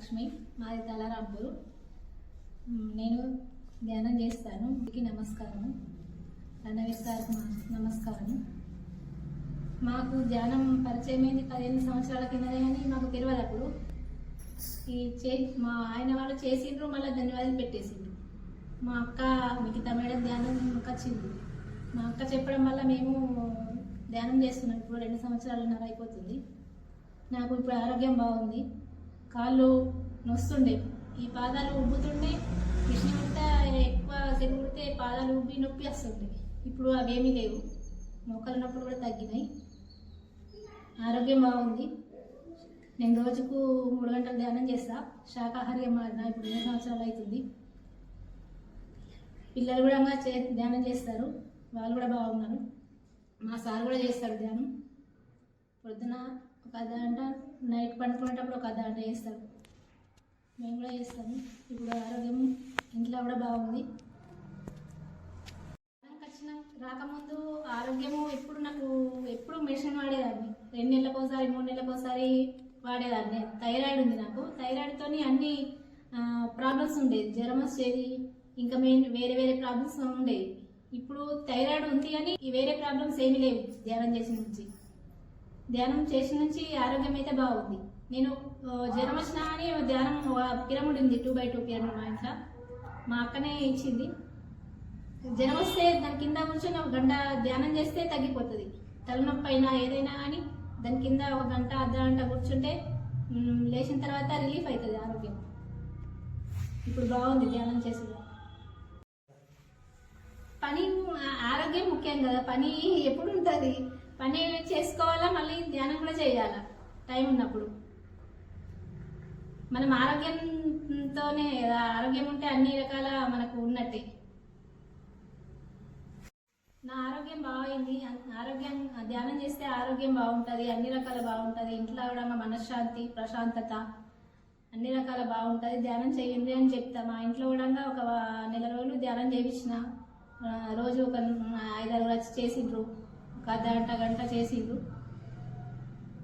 లక్ష్మి మాది తలరాంపూర్ నేను ధ్యానం చేస్తాను. మీకు నమస్కారం రణవీర్ గారికి నమస్కారం మాకు ధ్యానం పరిచయం అయింది పదిహేను సంవత్సరాల కిందనే కానీ మాకు తెలియదు అప్పుడు. ఈ చే మా ఆయన వాళ్ళు చేసిండ్రు మళ్ళీ ధన్యవాదాలు పెట్టేసిండ్రు. మా అక్క మిగతా మేడం ధ్యానం వచ్చింది మా అక్క చెప్పడం వల్ల మేము ధ్యానం చేస్తున్నాం. ఇప్పుడు రెండు సంవత్సరాలున్నర అయిపోతుంది నాకు ఇప్పుడు ఆరోగ్యం బాగుంది. కాళ్ళు నొస్తుండే. ఈ పాదాలు ఉబ్బుతుండే. కృష్ణ కుడితే ఎక్కువ సెలవు పాదాలు ఉబ్బి నొప్పి వస్తుండే. ఇప్పుడు అవేమీ లేవు. మొక్కలు నొప్పులు కూడా తగ్గినాయి. ఆరోగ్యం బాగుంది. నేను రోజుకు మూడు గంటలు ధ్యానం చేస్తా. శాకాహారిగా మారిన ఇప్పుడు ఎన్ని సంవత్సరాలు అవుతుంది. పిల్లలు కూడా చే ధ్యానం చేస్తారు. వాళ్ళు కూడా బాగున్నారు. మా సార్ కూడా చేస్తారు ధ్యానం. పొద్దున ఒక అంట గంట నైట్ పండుకునేటప్పుడు ఒక అర్ధ గంట చేస్తారు మేము కూడా చేస్తాము ఇప్పుడు ఆరోగ్యం ఇంట్లో కూడా బాగుంది. వచ్చిన రాకముందు ఆరోగ్యము ఎప్పుడు నాకు ఎప్పుడు మెడిసిన్ వాడేదాన్ని. రెండు నెలలకోసారి మూడు నెలలకోసారి ఒకసారి వాడేదాన్ని. థైరాయిడ్ ఉంది నాకు. థైరాయిడ్తోని అన్ని ప్రాబ్లమ్స్ ఉండేది జ్వరం వచ్చేది. ఇంకా మెయిన్ వేరే వేరే ప్రాబ్లమ్స్ ఉండేవి ఇప్పుడు థైరాయిడ్ ఉంది కానీ వేరే ప్రాబ్లమ్స్ ఏమీ లేవు. ధ్యానం చేసిన నుంచి. ధ్యానం చేసిన నుంచి ఆరోగ్యం అయితే బాగుంది. నేను జ్వరం వచ్చినా అని ధ్యానం పిరమిడ్ ఉంది టూ బై టూ పిరమిడ్ మా ఇంట్లో. మా అక్కనే ఇచ్చింది. జ్వరం వస్తే దాని కింద కూర్చొని ఒక గంట ధ్యానం చేస్తే తగ్గిపోతుంది. తలనొప్పి అయినా ఏదైనా కానీ దాని కింద ఒక గంట అర్ధ గంట కూర్చుంటే లేచిన తర్వాత రిలీఫ్ అవుతుంది ఆరోగ్యం. ఇప్పుడు బాగుంది ధ్యానం చేసి పని ఆరోగ్యం ముఖ్యం కదా. పని ఎప్పుడు ఉంటుంది పని చేసుకోవాలి ధ్యానం కూడా చేయాలా. టైం ఉన్నప్పుడు. మనం ఆరోగ్యంతోనే ఆరోగ్యం ఉంటే అన్ని రకాల మనకు ఉన్నట్టే. నా ఆరోగ్యం బాగైంది. ఆరోగ్యం ధ్యానం చేస్తే ఆరోగ్యం బాగుంటుంది అన్ని రకాల బాగుంటుంది. ఇంట్లో కూడా మా మనశ్శాంతి ప్రశాంతత అన్ని రకాల బాగుంటుంది. ధ్యానం చేయండి అని చెప్తా. మా ఇంట్లో కూడా ఒక నెల రోజులు ధ్యానం చేయించిన. రోజు ఒక ఐదారు వచ్చి చేసిండ్రు. ఒక అర్ధ గంట గంట చేసిండ్రు.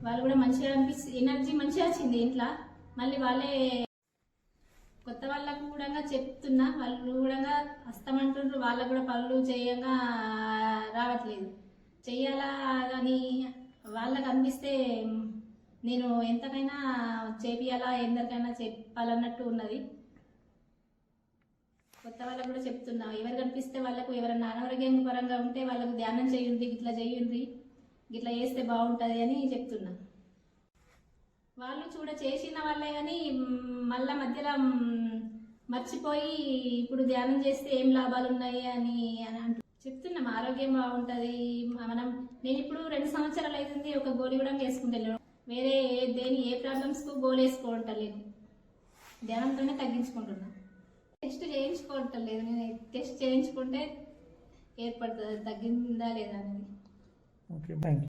వాళ్ళు కూడా మంచిగా అనిపిస్తుంది ఎనర్జీ మంచిగా వచ్చింది ఇంట్లో. మళ్ళీ వాళ్ళే కొత్త వాళ్ళకు కూడా చెప్తున్నా వాళ్ళు కూడా వస్తామంటుండ్రు వాళ్ళకు కూడా పనులు చేయంగా రావట్లేదు. చెయ్యాలా అని వాళ్ళకు అనిపిస్తే నేను ఎంతకైనా చేపియాలా ఎందరికైనా చెప్పాలన్నట్టు ఉన్నది. కొత్త వాళ్ళకు కూడా చెప్తున్నా ఎవరు కనిపిస్తే వాళ్ళకు ఎవరైనా అనారోగ్యం పరంగా ఉంటే వాళ్ళకు ధ్యానం చేయండి ఇట్లా చేయండి ఇట్లా చేస్తే బాగుంటుంది అని చెప్తున్నా. వాళ్ళు చూడ చేసిన వాళ్ళే కానీ మళ్ళా మధ్యలో మర్చిపోయి ఇప్పుడు ధ్యానం చేస్తే ఏం లాభాలు ఉన్నాయి అని అని అంటు చెప్తున్నాం ఆరోగ్యం బాగుంటుంది. మనం నేను ఇప్పుడు రెండు సంవత్సరాలు అవుతుంది ఒక గోళీ కూడా వేసుకుంటలేను వేరే ఏ- దేని ఏ ప్రాబ్లమ్స్కు గోలు వేసుకోవటలేదు ధ్యానంతోనే తగ్గించుకుంటున్నా. టెస్ట్ చేయించుకోవటం లేదు. నేను టెస్ట్ చేయించుకుంటే ఏర్పడుతుంది తగ్గిందా లేదా అనేది. Okay, thank you.